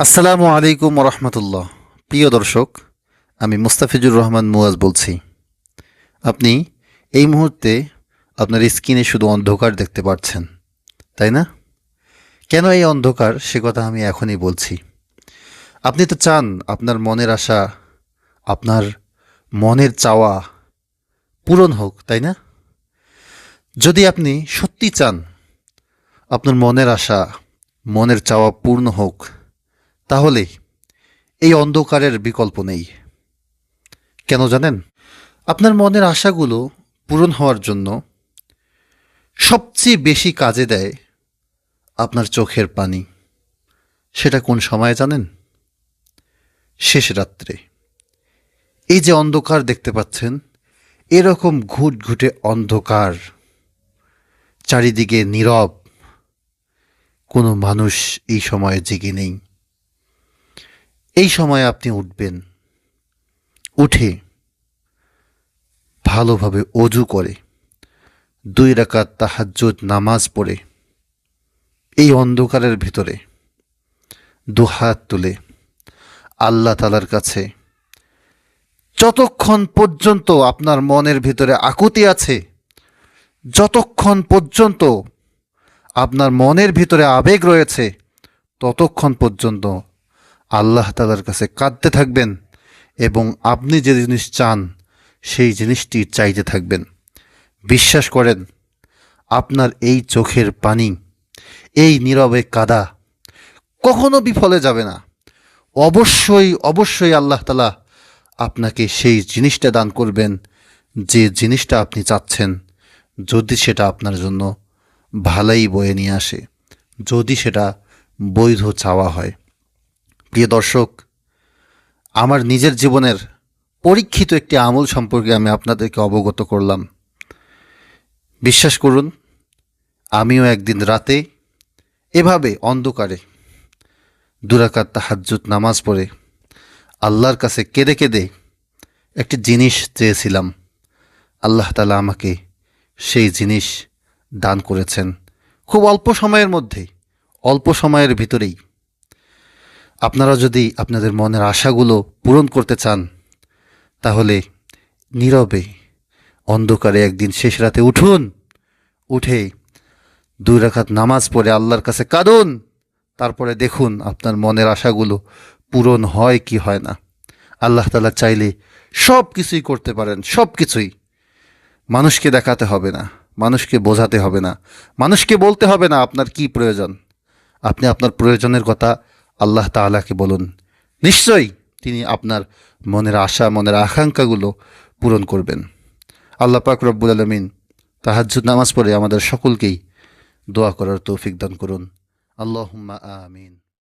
আসসালামু আলাইকুম রহমতুল্লাহ। প্রিয় দর্শক, আমি মুস্তাফিজুর রহমান মুয়াজ বলছি। আপনি এই মুহূর্তে আপনার স্ক্রিনে শুধু অন্ধকার দেখতে পাচ্ছেন, তাই না? কেন এই অন্ধকার? সে কথা আমি এখনই বলছি। আপনি তো চান আপনার মনের আশা, আপনার মনের চাওয়া পূরণ হোক, তাই না? যদি আপনি সত্যি চান আপনার মনের আশা, মনের চাওয়া পূর্ণ হোক তাহলে এই অন্ধকারের বিকল্প নেই। কেন জানেন? আপনার মনের আশাগুলো পূরণ হওয়ার জন্য সবচেয়ে বেশি কাজে দেয় আপনার চোখের পানি। সেটা কোন সময় জানেন? শেষ রাত্রে। এই যে অন্ধকার দেখতে পাচ্ছেন, এরকম ঘুট ঘুটে অন্ধকার, চারিদিকে নীরব, কোনো মানুষ এই সময়ে জেগে নেই। এই সময় আপনি উঠবেন। উঠে ভালোভাবে অজু করে, দুই রাকাত তাহাজ্জুদ, নামাজ পড়ে, এই অন্ধকারের ভিতরে দুহাত তুলে আল্লাহ তালার কাছে যতক্ষণ পর্যন্ত আপনার মনের ভিতরে আকুতি আছে, যতক্ষণ পর্যন্ত আপনার মনের ভিতরে আবেগ রয়েছে, ততক্ষণ পর্যন্ত আল্লাহ তালার কাছে কাঁদতে থাকবেন এবং আপনি যে জিনিস চান, সেই জিনিসটি চাইতে থাকবেন। বিশ্বাস করেন, আপনার এই চোখের পানি, এই নীরবে কাদা কখনো বিফলে যাবে না। অবশ্যই অবশ্যই আল্লাহ তালা আপনাকে সেই জিনিসটা দান করবেন, যে জিনিসটা আপনি চাচ্ছেন, যদি সেটা আপনার জন্য ভালোই বয়ে নিয়ে আসে, যদি সেটা বৈধ চাওয়া হয়। প্রিয় দর্শক, আমার নিজের জীবনের পরীক্ষিত একটি আমল সম্পর্কে আমি আপনাদেরকে অবগত করলাম। বিশ্বাস করুন, আমিও একদিন রাতে এভাবে অন্ধকারে দুরাকাত তাহাজ্জুদ নামাজ পড়ে আল্লাহর কাছে কেঁদে কেঁদে একটি জিনিস চেয়েছিলাম। আল্লাহ তালা আমাকে সেই জিনিস দান করেছেন। খুব অল্প সময়ের মধ্যে, অল্প সময়ের ভিতরেই আপনারা যদি আপনাদের মনের আশাগুলো পূরণ করতে চান, তাহলে নীরবে, অন্ধকারে একদিন শেষ রাতে উঠুন, উঠে দুই রাখাত নামাজ পড়ে আল্লাহর কাছে কাঁদুন, তারপরে দেখুন আপনার মনের আশাগুলো পূরণ হয় কি হয় না। আল্লাহ তালা চাইলে সব কিছুই করতে পারেন সব কিছুই মানুষকে দেখাতে হবে না, মানুষকে বোঝাতে হবে না, মানুষকে বলতে হবে না আপনার কি প্রয়োজন। আপনি আপনার প্রয়োজনের কথা আল্লাহ তালাকে বলুন, নিশ্চয়ই তিনি আপনার মনের আশা, মনের আকাঙ্ক্ষাগুলো পূরণ করবেন। আল্লাহ পাক রব্বুল আলমিন তাহাজ্জুদ নামাজ পড়ে আমাদের সকলকেই দোয়া করার তৌফিক দান করুন। আল্লাহ আমিন।